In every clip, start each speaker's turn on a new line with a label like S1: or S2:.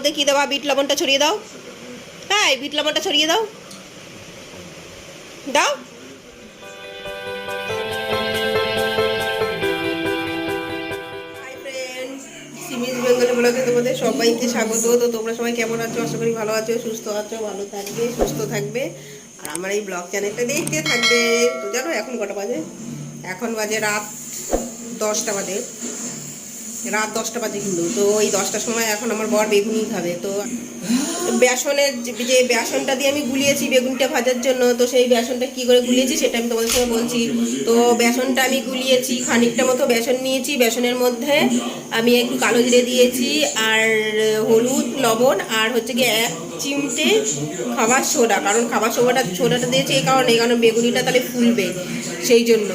S1: মধ্যে কি দেওয়া বিট লবণটা ছড়িয়ে দাও। হ্যাঁ বিট লবণটা ছড়িয়ে দাও। দাও। সিমিজ বেঙ্গলি ব্লগে তোমাদের সবাইকে স্বাগত। তো তোমরা সবাই কেমন আছো? আশা করি ভালো আছো, সুস্থ আছো, ভালো থাকবে, সুস্থ থাকবে। আর আমার এই ব্লগ চ্যানেলটা দেখতে থাকবে। তো জানো এখন কটা বাজে? এখন বাজে রাত দশটা বাজে। রাত দশটা বাজে কিন্তু। তো ওই দশটার সময় এখন আমার বর বেগুনি খাবে। তো বেসনের যে বেসনটা দিয়ে আমি গুলিয়েছি বেগুনটা ভাজার জন্য, তো সেই বেসনটা কি করে গুলিয়েছি সেটা আমি তোমাদের সঙ্গে বলছি। তো বেসনটা আমি গুলিয়েছি, খানিকটা মতো বেসন নিয়েছি। বেসনের মধ্যে আমি একটু কালো জিরে দিয়েছি আর হলুদ, লবণ আর হচ্ছে গিয়ে এক চিমটে খাবার সোডা। কারণ খাবার সোডাটা সোডাটা দিয়েছি এই কারণে কারণ বেগুনিটা তাহলে ফুলবে সেই জন্য।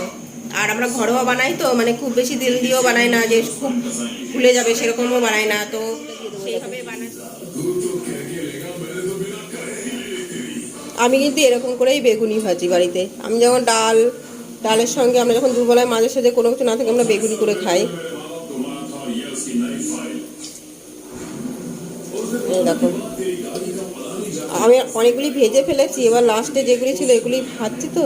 S1: আর আমরা ঘরোয়া বানাই তো মানে খুব বেশি তেল দিয়েও বানাই না, যে খুব ফুলে যাবে সেরকমও বানাই না, তো সেইভাবে বানাই। আমি কিন্তু এরকম করেই বেগুনি ভাজি বাড়িতে। আমি যখন ডাল, ডালের সঙ্গে আমরা যখন দুবেলায় মাঝে সাঝে কোনো কিছু না থাকে, আমরা বেগুনি করে খাই। দেখো। আমি অনেকগুলি ভেজে ফেলেছি, এবার লাস্টে যেগুলি ছিল এগুলি ভাজছি তো।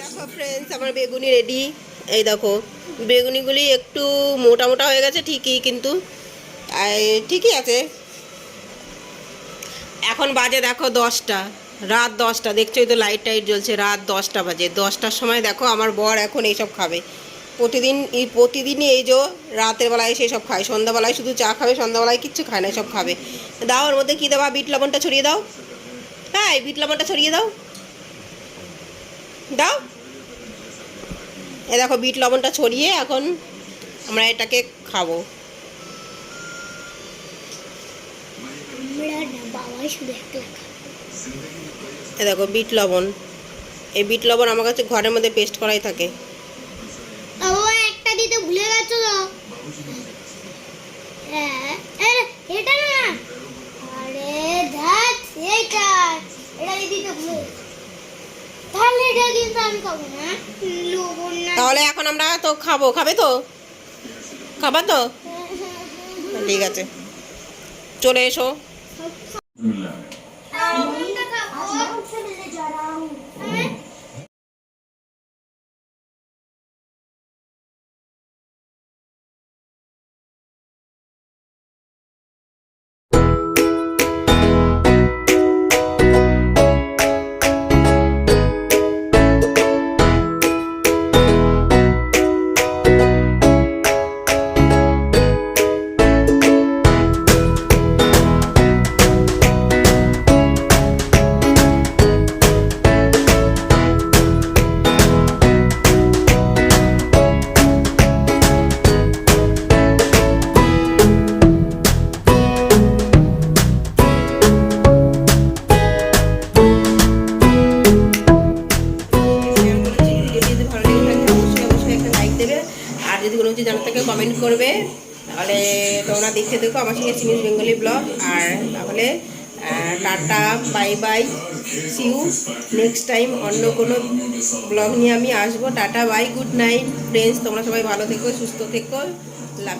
S1: দেখো ফ্রেন্ডস আমার বেগুনি রেডি এই দেখো, বেগুনিগুলি একটু মোটা মোটা হয়ে গেছে, ঠিকই কিন্তু ঠিকই আছে। এখন বাজে দেখো দশটা, রাত দশটা দেখছোই তো লাইট টাইট জ্বলছে, রাত দশটা বাজে। দশটার সময় দেখো আমার বর এখন এইসব খাবে। প্রতিদিন, এই প্রতিদিনই এই যে রাতের বেলায় এসে সব খায়, সন্ধ্যাবেলায় শুধু চা খাবে, সন্ধ্যাবেলায় কিচ্ছু খায় না, সব খাবে। দাও ওর মধ্যে কী দেওয়া বিট লবণটা ছড়িয়ে দাও। হ্যাঁ বিট লবণটা ছড়িয়ে দাও। দাও। এ দেখো বিট লবণটা ছড়িয়ে এখন আমরা এটাকে খাব। এ দেখো বিট লবণ। এই বিট লবণ আমার কাছে ঘরের মধ্যে পেস্ট করাই থাকে।
S2: একটা দিতে ভুলে গেছো হ্যাঁ, এটা না আরে ধ্যাৎ এটা এটা দিতে ভুলে গেছো। তাহলে এটা কিন্তু আমি খাব না। লবণ না।
S1: তাহলে এখন আমরা তো খাব। খাবে তো? খাবা তো? ঠিক আছে। চলে এসো।
S2: লবণটা
S1: কমেন্ট করবে। তাহলে তোমরা দেখতে দেখো আমার সঙ্গে চিনিস বেঙ্গলি ব্লগ আর তাহলে tata bye bye see you next time অন্য কোনো ব্লগ নিয়ে আমি আসব। Tata bye good night friends তোমরা সবাই ভালো থেকো, সুস্থ থেকো লাভ